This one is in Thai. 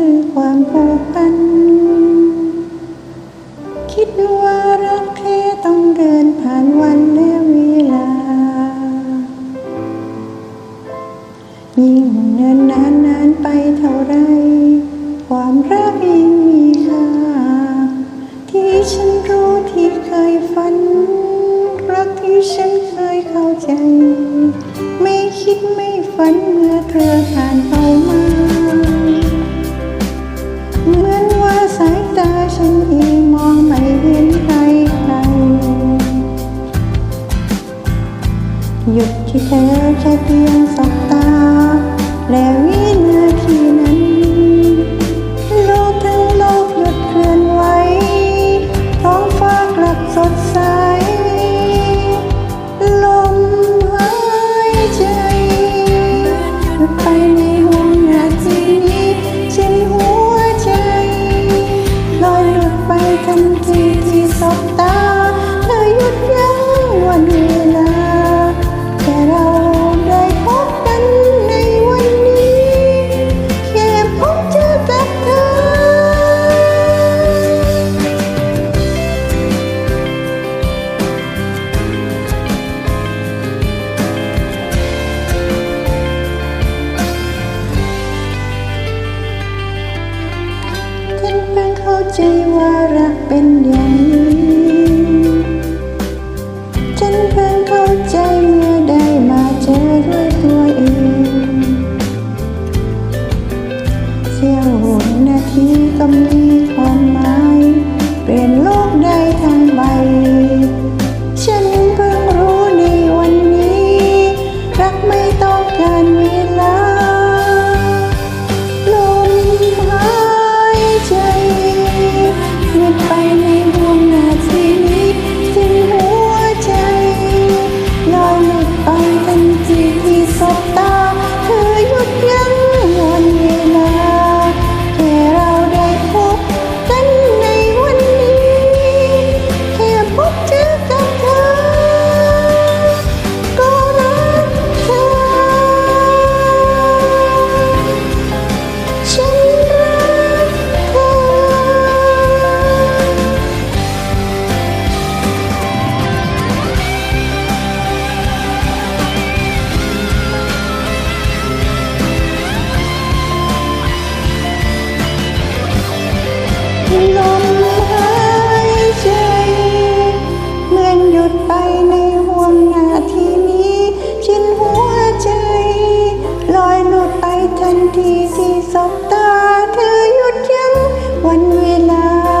คือความผูกพัน คิดว่ารักแค่ต้องเดินผ่านวันและเวลา ยิ่งเนินนานนานไปเท่าไร ความรักยิ่งมีค่า ที่ฉันรู้ที่เคยฝัน รักที่ฉันเคยเข้าใจ ไม่คิดไม่ฝันเมื่อเธอผ่านเข้ หยุดที่เธอแค่เพียงสบตา และวิ ใจว่ารักเป็นอย่างนี้ ฉันเพิ่งเข้าใจเมื่อได้มาเจอด้วยตัวเอง เสี้ยวนาทีก็มีความ love.